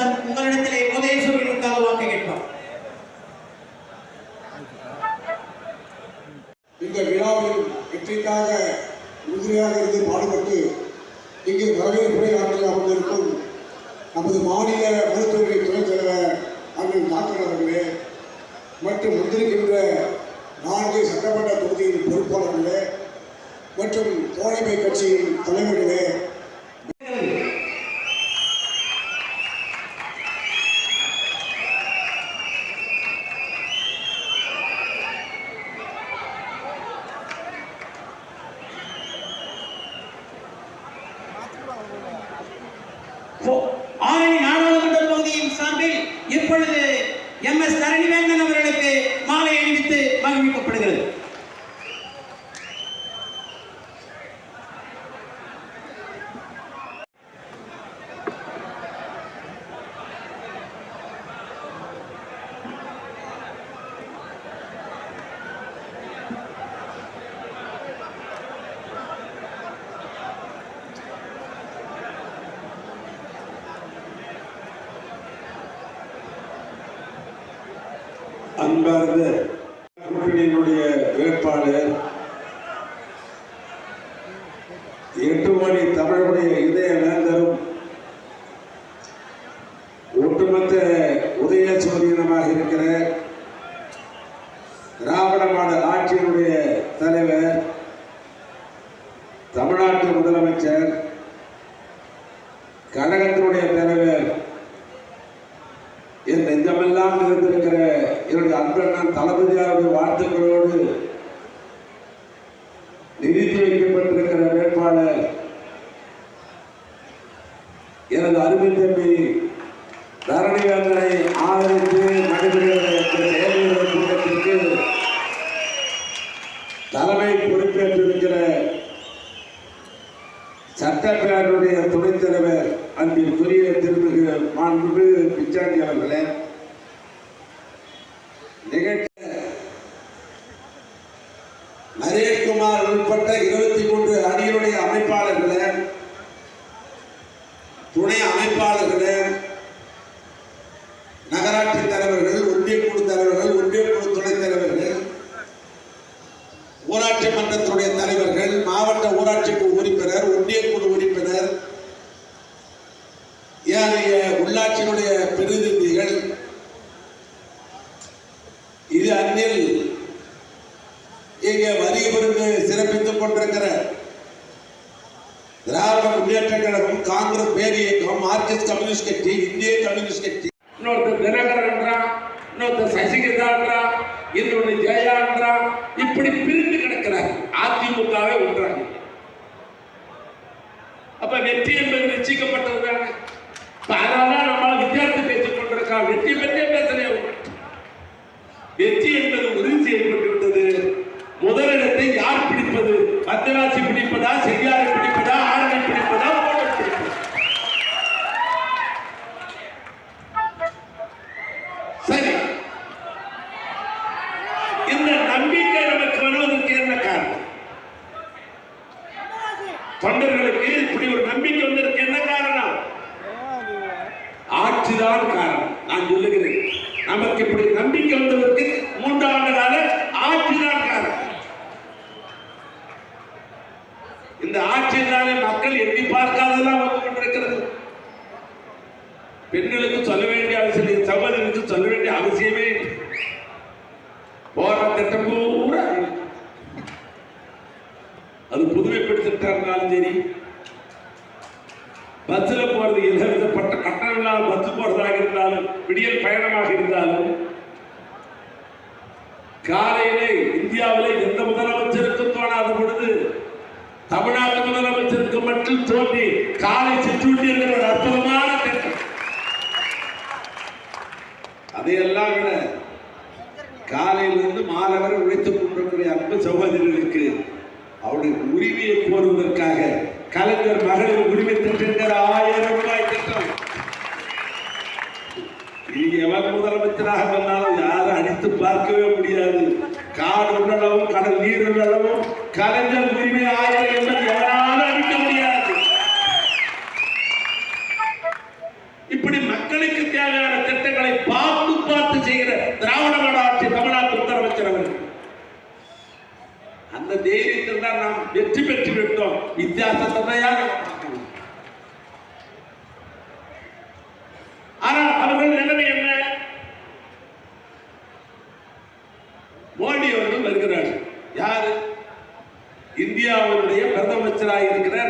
எழிலரசன் உங்களிடத்திலே உதயசூரியனுக்காக வாக்கு கேட்பார். இந்த விழாவில் வெற்றிக்காக உறுதியாக இருந்து பாடுபட்டு இங்கே வரவேற்புரை ஆற்றி அமர்ந்திருக்கும் நமது மாநில மருத்துவமனை துணைத் தலைவர் அண்ணன் டாக்டர் அவர்களே மற்றும் வந்திருக்கின்ற நான்கு சட்டமன்ற தொகுதியின் பொறுப்பாளர்களே மற்றும் தோழமை கட்சியின் தலைவர்களே ஆரணி நாடாளுமன்ற பகுதியின் சார்பில் இப்பொழுது எம் எஸ் தரணிவேந்தன் அவர்களுக்கு மாலை அணிவித்து மகிழ்விக்கப்படுகிறது. அன்பார்ந்த கூட்டணியினுடைய வேட்பாளர் எட்டு மணி தமிழனுடைய இதய வேந்தரும் ஒட்டுமொத்த உதயசூரியனமாக இருக்கிற திராவிட மாடல் ஆட்சியினுடைய தலைவர் தமிழ்நாட்டு முதலமைச்சர் கழகத்தினுடைய தலைவர் என் இந்தமெல்லாம் இருந்திருக்கிற என்னுடைய அன்பண்ணன் தளபதியாருடைய வாழ்த்துக்களோடு நிறுத்தி வைக்கப்பட்டிருக்கிற வேட்பாளர் எனது அருமை தம்பி தரணிவேந்தனை ஆதரித்து நடைபெறுகிற செயல்முறை கூட்டத்திற்கு தலைமை பொறுப்பேற்றிருக்கிற சட்டப்பேரவையுடைய துணைத் தலைவர் அன்பிற்குரிய திருமிகு மாண்பு பிச்சாண்டி அவர்களே. துணை அமைப்பாளர்களே நகராட்சி தலைவர்கள் ஒன்றிய குழு தலைவர்கள் ஒன்றிய குழு துணைத் தலைவர்கள் ஊராட்சி மன்றத்தினுடைய தலைவர்கள் மாவட்ட ஊராட்சி குழு உறுப்பினர் ஒன்றிய குழு உறுப்பினர் ஏனைய உள்ளாட்சியினுடைய பிரதிநிதிகள் இது அந்நில் இங்கே வரி புரிந்து சிறப்பித்துக் கொண்டிருக்கிற திராவிட முன்னேற்ற கழகம் காங்கிரஸ் பேர் மார்க்சிஸ்ட் கம்யூனிஸ்ட் கட்சி இந்திய கம்யூனிஸ்ட் கட்சி. இன்னொருத்தர் தினகரன்றா இன்னொருத்தர் சசிகலான்றான் இன்னொன்னு ஜெயான்றா இப்படி பிரிந்து கிடக்கிறார். அதிமுகவே ஒன்றாங்க அப்ப வெற்றி என்பது நிச்சயிக்கப்பட்டது தானே? அதனால நம்மளால் வித்தியாசத்தை பேசிக் கொண்டிருக்கா வெற்றி பற்றி பேசலையே. வெற்றி என்பது உறுதி செய்யப்பட்டு விட்டது முதலிடத்தை யார் பிடிப்பது மத்தராசி பிடிப்பதா செய்யாரை பிடிப்பதா ஆரணி பிடிப்பதா ஓடல் பிடிப்பதா சரி இந்த நம்பிக்கை நமக்கு வருவதற்கு என்ன காரணம் தொண்டர்களுக்கு இப்படி ஒரு நம்பிக்கை வந்திருக்கு என்ன காரணம்? ஆட்சிதான் காரணம். நான் சொல்லுகிறேன். நமக்கு இப்படி நம்பிக்கை வந்ததற்கு மூன்றாண்டு கால ஆட்சிதான் காரணம். இந்த ஆட்சியினாலே மக்கள் எண்ணி பார்க்காதெல்லாம் வந்து கொண்டிருக்கிறது. பெண்களுக்கு சொல்ல வேண்டிய அவசியம் இல்லை சகோதரனுக்கு சொல்ல வேண்டிய அவசியமே இல்லை. அது இருந்தாலும் சரி பஸ்ஸில் போகிறது எழுதப்பட்ட கட்டணம் இல்லாத பஸ் போகிறதாக இருந்தாலும் விடியல் பயணமாக இருந்தாலும் காலையிலே இந்தியாவிலே எந்த முதலமைச்சருக்கும் தோணாத பொழுது தமிழ்நாட்டு முதலமைச்சருக்கு மட்டும் தோன்றி காலை சிற்றுண்டி என்கிற ஒரு அற்புதமான திட்டம். அதையெல்லாம் விட காலையிலிருந்து மாலை வரை உழைத்துக் கொண்டிருக்கிற அன்பு சகோதரிகளுக்கு அவருடைய உரிமையை கோருவதற்காக கலைஞர் மகளிர் உரிமை திட்டம் ஆயிரம் ரூபாய் திட்டம். நீங்க எவர் முதலமைச்சராக வந்தாலும் யாரும் அடித்து பார்க்கவே முடியாது. காடு உள்ளளவும் கடல் நீர் உள்ளளவும் கலைஞர் உரிமை ஆயிரம் என்பது எவராலும் அடிக்க முடியாது. இப்படி மக்களுக்கு தேவையான வெற்றி பெற்று விட்டோம். வித்தியாசத்தை தான் ஆனால் அவர்கள் நிலைமை என்ன? மோடி அவர்கள் வருகிறார். யாரு? இந்தியாவுடைய பிரதம இருக்கிறார். இருக்கிற